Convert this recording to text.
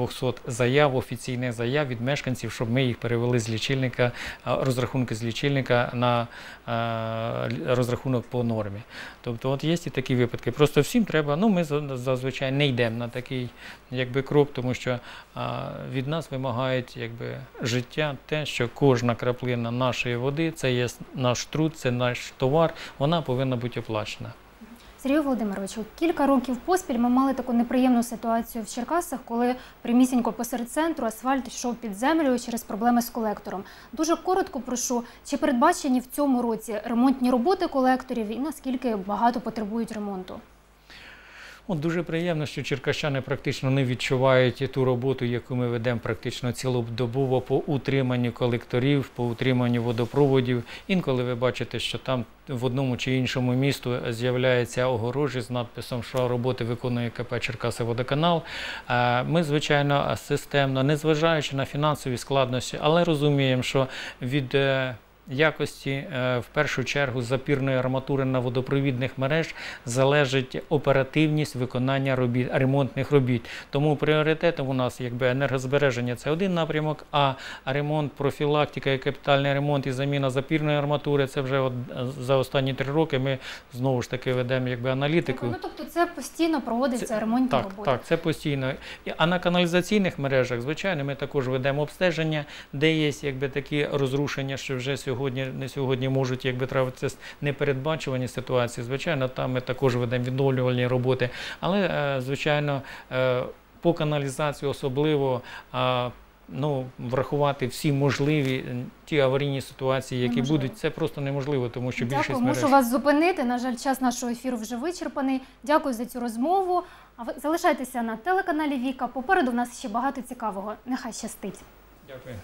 200 заяв, офіційних заяв від мешканців, щоб ми їх перевели з лічильника, розрахунки з лічильника на е, розрахунок по нормі. Тобто, от є і такі випадки. Просто всім треба. Ну, ми зазвичай не йдемо на такий якби, крок, тому що від нас вимагають якби, життя те, що кожна краплина нашої води це є наш труд, це наш товар, вона повинна бути оплачена. Сергію Володимировичу, кілька років поспіль ми мали таку неприємну ситуацію в Черкасах, коли прямісінько посеред центру асфальт йшов під землю через проблеми з колектором. Дуже коротко прошу, чи передбачені в цьому році ремонтні роботи колекторів і наскільки багато потребують ремонту? От дуже приємно, що черкащани практично не відчувають ту роботу, яку ми ведемо практично цілодобово по утриманню колекторів, по утриманню водопроводів. Інколи ви бачите, що там в одному чи іншому місту з'являється огорожі з надписом, що роботи виконує КП Черкаси Водоканал. Е, Ми, звичайно, системно, незважаючи на фінансові складності, але розуміємо, що від е, якості, е, в першу чергу, запірної арматури на водопровідних мереж залежить оперативність виконання робіт, ремонтних робіт. Тому пріоритетом у нас якби енергозбереження це один напрямок, а ремонт, профілактика і капітальний ремонт і заміна запірної арматури це вже от за останні три роки ми знову ж таки ведемо якби аналітику. Ну тобто це постійно проводяться Це- ремонтні Так, роботи. так, це постійно. А на каналізаційних мережах, звичайно, ми також ведемо обстеження, де є якби такі розрушення, що вже сьогодні не сьогодні можуть якби трапитися непередбачувані ситуації. Звичайно, там ми також ведемо відновлювальні роботи. Але, е, звичайно, е, по каналізації особливо. Ну, врахувати всі можливі е, ті аварійні ситуації, які Неможливо. будуть, це просто неможливо, тому що більшість Дякую, мереж... мушу вас зупинити. На жаль, час нашого ефіру вже вичерпаний. Дякую за цю розмову. А ви залишайтеся на телеканалі Віка. Попереду в нас ще багато цікавого. Нехай щастить. Дякую.